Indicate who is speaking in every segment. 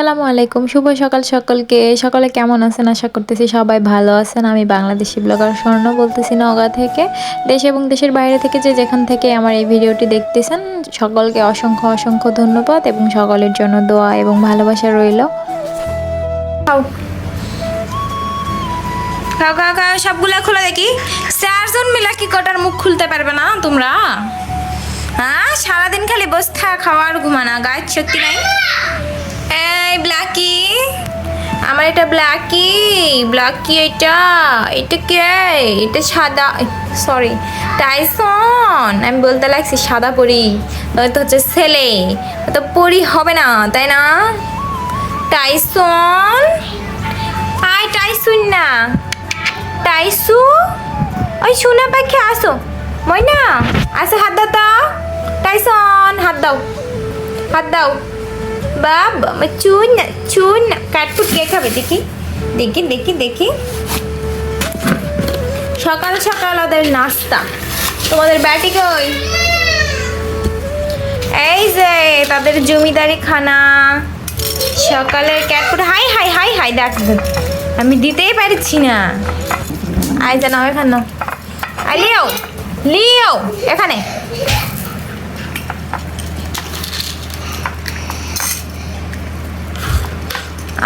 Speaker 1: আসসালামু আলাইকুম। শুভ সকাল সকলকে। সকলে কেমন আছেন? আশা করতেছি সবাই ভালো আছেন। আমি বাংলাদেশি ব্লগার স্বর্ণ বলতেছি নগা থেকে। দেশ এবং দেশের বাইরে থেকে যে যেখান থেকে আমার এই ভিডিওটি দেখতেছেন, সকলকে অসংখ্য অসংখ্য ধন্যবাদ এবং সকলের জন্য দোয়া এবং ভালোবাসা রইল।
Speaker 2: সবগুলা খুলে দেখি। চারজন মিলা কি কটার মুখ খুলতে পারবে না তোমরা? হ্যাঁ সারাদিন খালি বস থাকা, খাওয়া আর ঘুমানা, গায়ের শক্তি নাই। এই ব্ল্যাকি আমার এটা ব্ল্যাকি ব্ল্যাকি এটা? এটা কে? এটা সাদা। সরি টাইসন আমি বলতে লাগছি সাদা পরি। তো হচ্ছে ছেলে। তো পরি হবে না, তাই না? টাইসন আয় টাইসুন না। টাইসু ওই সোনা পাখি, আসো। ময়না, আসো, হাত দাও টাইসন হাত দাও। হাত দাও। বাবা আমার চুন না চুন না কাটফুট কে খাবে দেখি। দেখি দেখি দেখি। সকাল সকাল ওদের নাস্তা। তোমাদের ব্যাটি কই? এই যে, তাদের জমিদারি খানা। সকালের cat foot high high high hi, দেখ। আমি দিতেই পারছি না। আয়, জানো, এখানে। লিও লিও, এখানে।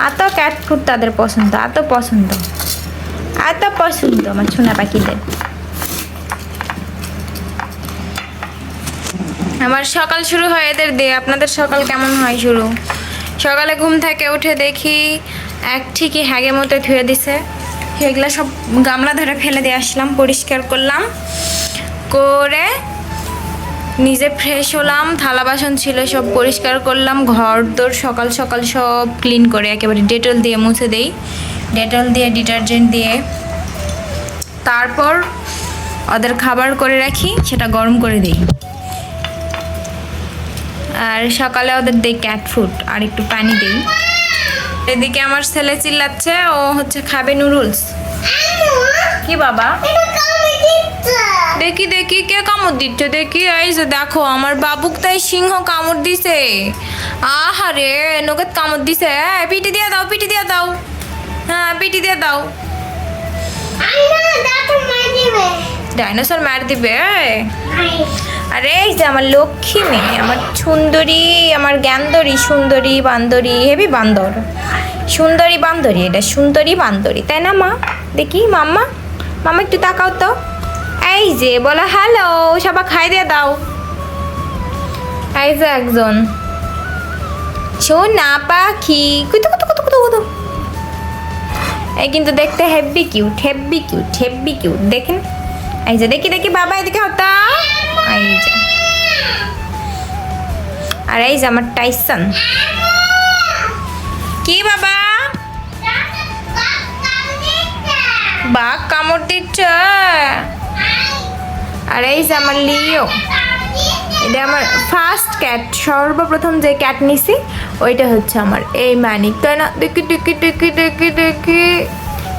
Speaker 2: এত ক্যাট ফুড তাদের পছন্দ এত পছন্দ। এত পছন্দ, আমার সোনা পাখিদের। আমার সকাল শুরু হয় এদের দিয়ে। আপনাদের সকাল কেমন হয় শুরু? সকালে ঘুম থেকে উঠে দেখি এক ঠিকই হ্যাগে মতো ধুয়ে দিছে। সেগুলো সব গামলা ধরে ফেলে দিয়ে আসলাম, পরিষ্কার করলাম। করে নিজে ফ্রেশ হলাম থালা বাসন ছিল সব পরিষ্কার করলাম ঘর দোর সকাল সকাল সব ক্লিন করে একেবারে ডেটল দিয়ে মুছে দেই। ডেটল দিয়ে ডিটারজেন্ট দিয়ে। তারপর ওদের খাবার করে রাখি সেটা গরম করে দিই। আর সকালে ওদের দিই ক্যাট ফুড আর একটু পানি দিই। এদিকে আমার ছেলে চিল্লাচ্ছে ও হচ্ছে খাবে নুডলস কি বাবা? দেখি দেখি কে কামড় দিচ্ছে? দেখি এই যে দেখো আমার বাবুক তাই সিংহ কামড় দিছে। আহারে নগদ কামড় দিছে হ্যাঁ পিটি দিয়ে দাও পিটি দিয়ে দাও। হ্যাঁ পিটি দিয়ে দাও। ডাইনোসর মার দিবে আরে এই যে আমার লক্ষ্মী মেয়ে আমার সুন্দরী আমার জ্ঞানদরী সুন্দরী বান্দরী হেবি বান্দর। সুন্দরী বান্দরী এটা সুন্দরী বান্দরী তাই না মা? দেখি মাম্মা মামা একটু তাকাও তো। এই যে, বলো হ্যালো সবাই খাই দিয়ে দাও। এই যে একজন। সোনা পাখি, কুতু কুতু কুতু কুতু কুতু। এই কিন্তু দেখতে হেব্বি কিউট হেব্বি কিউট হেব্বি কিউট দেখেন? এই যে, দেখি দেখি, বাবা, এদিকে হতা। এই যে। আর এই যে আমার টাইসন কি বাবা? বাঘ কামড় দিচ্ছে। আর এই যে আমার লিও, এটা আমার ফার্স্ট ক্যাট সর্বপ্রথম যে ক্যাট নিছি, ওইটা হচ্ছে আমার এই মানিক, তাই না? দেখি দেখি দেখি দেখি দেখি।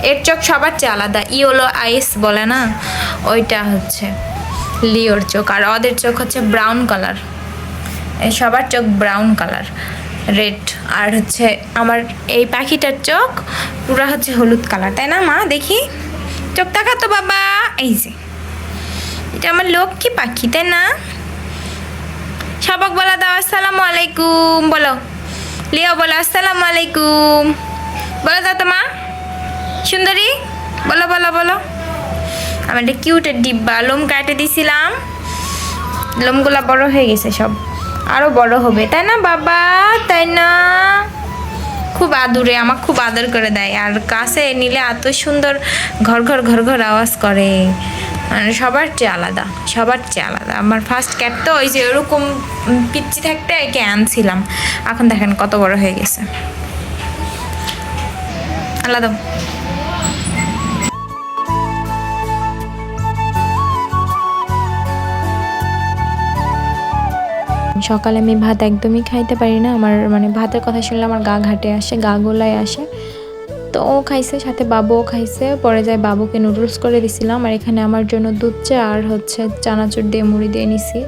Speaker 2: এর চোখ সবার চেয়ে আলাদা, ইয়োলো আইস বলে না? ওইটা হচ্ছে লিওর চোখ, আর ওদের চোখ হচ্ছে ব্রাউন কালার এই সবার চোখ ব্রাউন কালার রেড আর হচ্ছে আমার এই পাখিটার চোখ পুরা হচ্ছে হলুদ কালার তাই না মা? দেখি। চোখ তাকা তো বাবা, এই যে। এটা আমার লক্ষ্মী পাখি, তাই না? সবক বলা দাও, আসসালামু আলাইকুম, বলো। লিও বলো, আসসালামু আলাইকুম। বলো দাও তো মা। সুন্দরী, বলো বলো বলো। আমার একটা কিউটের ডিব্বা, লোম কাটে দিছিলাম। লোমগুলা বড় হয়ে গেছে সব। আরও বড় হবে, তাই না বাবা? তাই না? খুব আদুরে আমার খুব আদর করে দেয়। আর কাছে নিলে এত সুন্দর ঘর ঘর ঘর ঘর আওয়াজ করে। মানে সবার চেয়ে আলাদা, সবার চেয়ে আলাদা। আমার ফার্স্ট ক্যাট তো ওই যে ওরকম পিচ্চি থাকতে একে আনছিলাম। এখন দেখেন কত বড় হয়ে গেছে। আলাদা।
Speaker 1: সকালে আমি ভাত একদমই খাইতে পারি না। আমার মানে ভাতের কথা শুনলে আমার গা ঘাটে আসে, গা গোলায় আসে। তো ও খাইছে, সাথে বাবুও খাইছে। পরে যায় বাবুকে নুডলস করে দিছিলাম আর এখানে আমার জন্য দুধ চা আর হচ্ছে চানাচুর দিয়ে মুড়ি দিয়ে নিছি।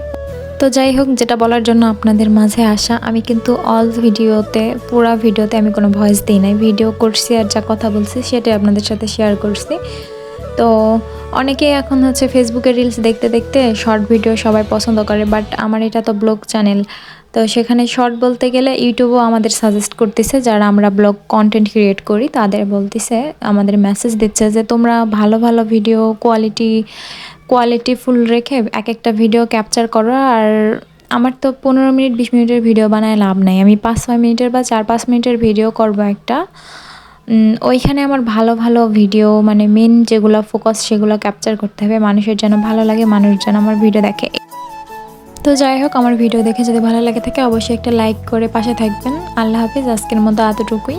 Speaker 2: তো যাই হোক, যেটা বলার জন্য আপনাদের মাঝে আসা, আমি কিন্তু অল ভিডিওতে পুরা ভিডিওতে আমি কোনো ভয়েস দিই নাই। ভিডিও করছি আর যা কথা বলছি সেটাই আপনাদের সাথে শেয়ার করছি। তো অনেকেই এখন হচ্ছে ফেসবুকে রিলস দেখতে দেখতে শর্ট ভিডিও সবাই পছন্দ করে বাট আমার এটা তো ব্লগ চ্যানেল তো সেখানে শর্ট বলতে গেলে ইউটিউবও আমাদের সাজেস্ট করতেছে, যারা আমরা ব্লগ কন্টেন্ট ক্রিয়েট করি, তাদের বলতেছে, আমাদের মেসেজ দিচ্ছে যে, তোমরা ভালো ভালো ভিডিও কোয়ালিটি কোয়ালিটি ফুল রেখে এক একটা ভিডিও ক্যাপচার করো। আর আমার তো পনেরো মিনিট, বিশ মিনিটের ভিডিও বানায় লাভ নাই। আমি পাঁচ, ছয় মিনিটের বা চার, পাঁচ মিনিটের ভিডিও করব একটা। ওইখানে আমার ভালো ভালো ভিডিও মানে মেন যেগুলো ফোকাস সেগুলো ক্যাপচার করতে হবে। মানুষের যেন ভালো লাগে, মানুষ যেন আমার ভিডিও দেখে। তো যাই হোক, আমার ভিডিও দেখে যদি ভালো লাগে থাকে, অবশ্যই একটা লাইক করে পাশে থাকবেন। আল্লাহ হাফিজ, আজকের মতো এতটুকুই।